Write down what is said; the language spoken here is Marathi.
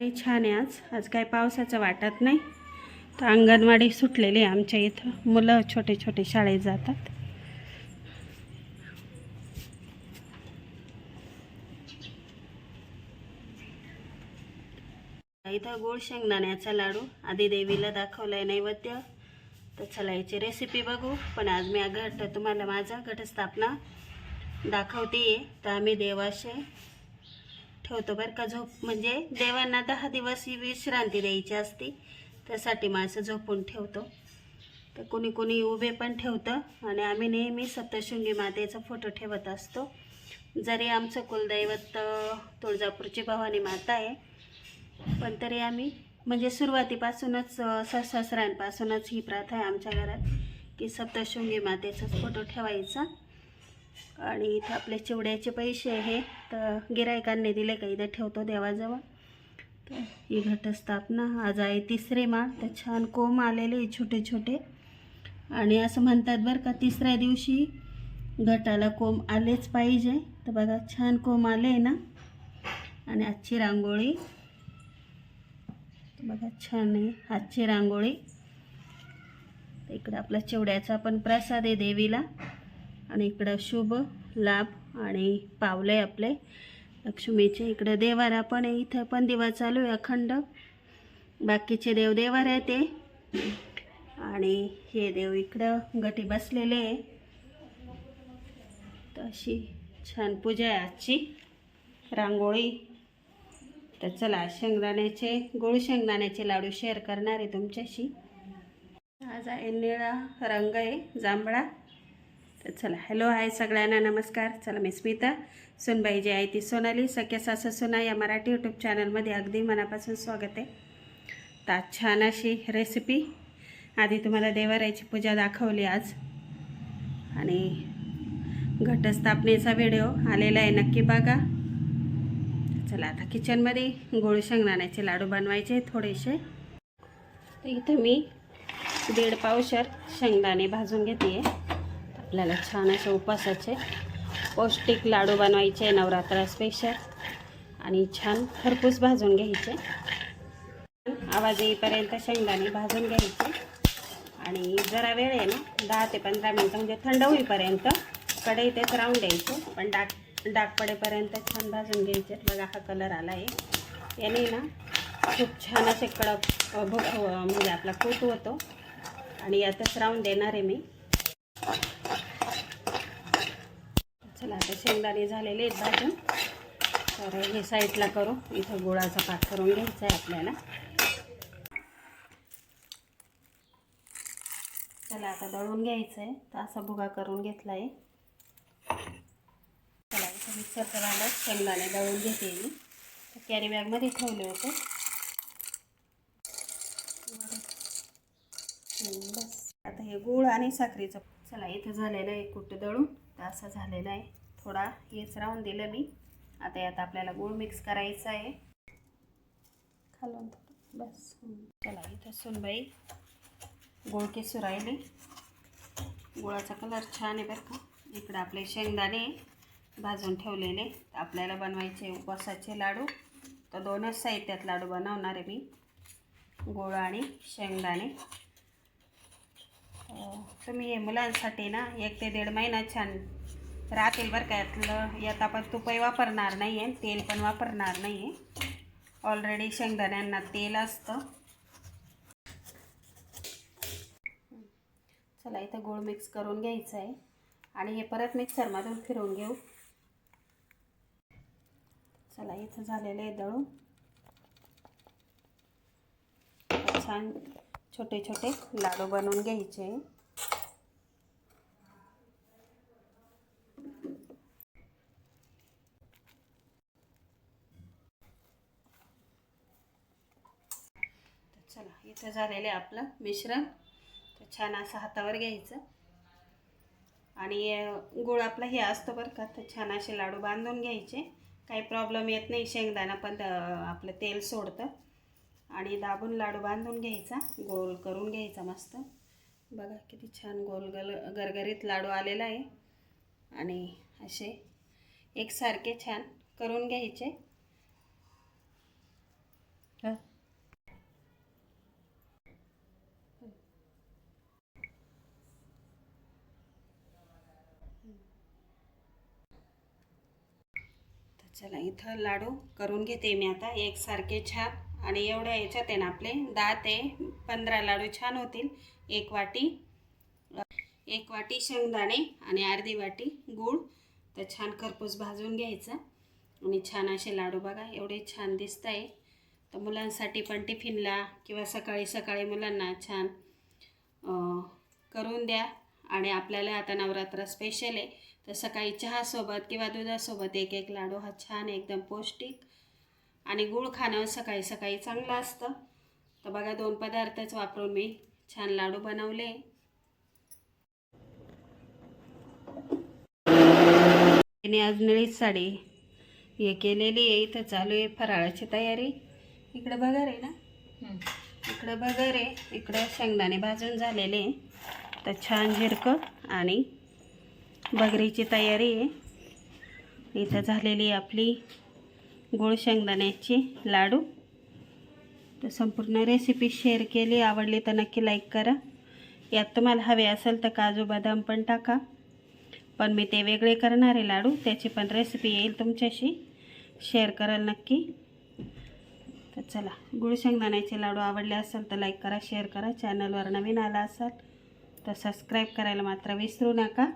छान आहे आज. आज काय पावसाचं वाटत नाही. तर अंगणवाडी सुटलेली आहे आमच्या इथं. मुलं छोटे छोटे शाळेत जातात. इथं गोड शेंगदाण्याचा लाडू. आधी देवीला दाखवलाय नैवेद्य. तर चला याची रेसिपी बघू. पण आज मी घट तुम्हाला माझा घटस्थापना दाखवते तर आम्ही देवाशे ठेवतो बरं का झोप म्हणजे देवांना दहा दिवस ही विश्रांती द्यायची असती त्यासाठी माणसं झोपून ठेवतो. तर कोणी कोणी उभे पण ठेवतं आणि आम्ही नेहमी सप्तशृंगी मातेचा फोटो ठेवत असतो. जरी आमचं कुलदैवत तुळजापूरची भवानी माता आहे पण तरी आम्ही म्हणजे सुरुवातीपासूनच सासऱ्यांपासूनच ही प्रथा आहे आमच्या घरात की सप्तशृंगी मातेचाच फोटो ठेवायचा. आणि इथं आपले चिवड्याचे पैसे आहे. तर गिरायकांनी दिले का? इथं ठेवतो देवाजवळ. तर ही घटस्थापना आज आहे तिसरे माळ. तर छान कोंब आलेले आहे छोटे छोटे. आणि असं म्हणतात बरं का तिसऱ्या दिवशी घटाला कोंब आलेच पाहिजे. तर बघा छान कोंब आले आहे ना? आणि आजची रांगोळी. बघा छान आहे आजची रांगोळी. इकडं आपला चिवड्याचा पण प्रसाद आहे देवीला. आणि इकडं शुभ लाभ आणि पावले आपले. लक्ष्मीचे इकडं देवारा पण आहे इथं पण दिवा चालू आहे अखंड. बाकीचे देव देवार आहे ते. आणि हे देव इकडं गटी बसलेले आहे. तर अशी छान पूजा आहे आजची. रांगोळी. तर चला शेंगदाण्याचे गोळ शेंगदाण्याचे लाडू शेअर करणार आहे तुमच्याशी. आज आहे निळा रंग आहे जांभळा. चला हॅलो हाय सगळ्यांना नमस्कार. चला मी स्मिता. सुनबाई जी आहे ती सोनाली. सख्या सासू सोना या मराठी यूट्यूब चॅनलमध्ये अगदी मनापासून स्वागत आहे. तर आज छान अशी रेसिपी आधी तुम्हाला देवारायची पूजा दाखवली आज. आणि घटस्थापनेचा व्हिडिओ आलेला आहे नक्की बघा. चला आता किचनमध्ये गोळ शेंगदाण्याचे लाडू बनवायचे थोडेसे. तर इथं मी दीड पावशर शेंगदाणे भाजून घेते. आपल्याला छान असे उपासाचे पौष्टिक लाडू बनवायचे नवरात्र स्पेशल आणि छान खरपूस भाजून घ्यायचे. आवाज येईपर्यंत शेंगदाणे भाजून घ्यायचे. आणि जरा वेळ आहे ना दहा ते पंधरा मिनटं म्हणजे थंड होईपर्यंत कढईतच राहून द्यायचं. पण डाक डाग पडेपर्यंत छान भाजून घ्यायचे. बघा हा कलर आला आहे याने ना खूप छान असे कडक म्हणजे आपला कूट होतो. आणि यातच राहून देणार आहे मी चला आता शेंगदाणे झालेले आहेत भाजून. तर हे साईडला करू. इथं गुळाचा पाक करून घ्यायचा आहे आपल्याला. चला आता दळून घ्यायचं आहे तर असा भुगा करून घेतला आहे चला इथं मिक्सरचं भांडं शेंगदाणे दळून घेते मी. तर कॅरी बॅगमध्ये ठेवले होते. बस. आता हे गूळ आणि साखरेचं चला इथं झालेलं आहे कुठं दळून? तर असं झालेलं आहे. थोडा हेच राहून दिलं मी. आता यात आपल्याला गूळ मिक्स करायचा आहे. खालून थोडं बस. चला इथं सुनबाई गोळ केसू राहिले. गुळाचा कलर छान आहे बरं का. इकडं आपले शेंगदाणे भाजून ठेवलेले. आपल्याला बनवायचे उपवासाचे लाडू. तर दोनच साहित्यात लाडू बनवणार आहे मी. गोळ आणि शेंगदाणे. तुम्ही हे मुलांसाठी ना एक ते दीड महिना छान राहतील बरं का यातलं. यात आपण तुपही वापरणार नाही आहे तेल पण वापरणार नाही आहे ऑलरेडी शेंगदाण्यांना तेल असतं. चला इथं गोळ मिक्स करून घ्यायचं आहे आणि हे परत मिक्सरमधून फिरवून घेऊ. चला इथं झालेलं आहे दळून. छान छोटे छोटे लाडू बनवून घ्यायचे. चला इथं झालेलं आहे आपलं मिश्रण. तर छान असं हातावर घ्यायचं. आणि गुळ आपला हे असतो बरं का तर छान असे लाडू बांधून घ्यायचे. काही प्रॉब्लेम येत नाही शेंगदाणा पण आपलं तेल सोडतं. आणि दाबून लाडू बांधून घ्यायचा गोल करून घ्यायचा मस्त. बघा किती छान गोल गल गरगरीत लाडू आलेला आहे. आणि असे एकसारखे छान करून घ्यायचे. चला इथं लाडू करून घेते मी आता. एकसारखे छान. आणि एवढ्या याच्यात आहे ना आपले दहा ते पंधरा लाडू छान होतील. एक वाटी एक वाटी शेंगदाणे आणि अर्धी वाटी गूळ. तर छान खरपूस भाजून घ्यायचा. आणि छान असे लाडू बघा एवढे छान दिसत आहे. तर मुलांसाठी पण टिफिनला किंवा सकाळी सकाळी मुलांना छान करून द्या. आणि आपल्याला आता नवरात्र स्पेशल आहे. तर सकाळी चहासोबत किंवा दुधासोबत एक एक लाडू हा छान एकदम पौष्टिक आणि गूळ खाणं सकाळी सकाळी चांगलं असतं. तर बघा दोन पदार्थच वापरून मी छान लाडू बनवले. तिने आज निळीच साडी हे केलेली आहे. इथं चालू आहे फराळाची तयारी. इकडे बघा रे ना. इकडं बघा रे. इकडं शेंगदाणे भाजून झालेले. आहे. तर छान झिरकं आणि बगरीची तयारी आहे. इथं झालेली आहे आपली गोड शेंगदाण्याची लाडू. तर संपूर्ण रेसिपी शेअर केली. आवडली तर नक्की लाईक करा. यात तुम्हाला हवे असेल तर काजू बदाम पण टाका. पण मी ते वेगळे करणारे लाडू त्याची पण रेसिपी येईल तुमच्याशी शेअर कराल नक्की. तर चला गुळ शेंगदाण्याचे लाडू आवडले असेल तर लाईक करा शेअर करा. चॅनलवर नवीन आला असाल तर सबस्क्राईब करायला मात्र विसरू नका.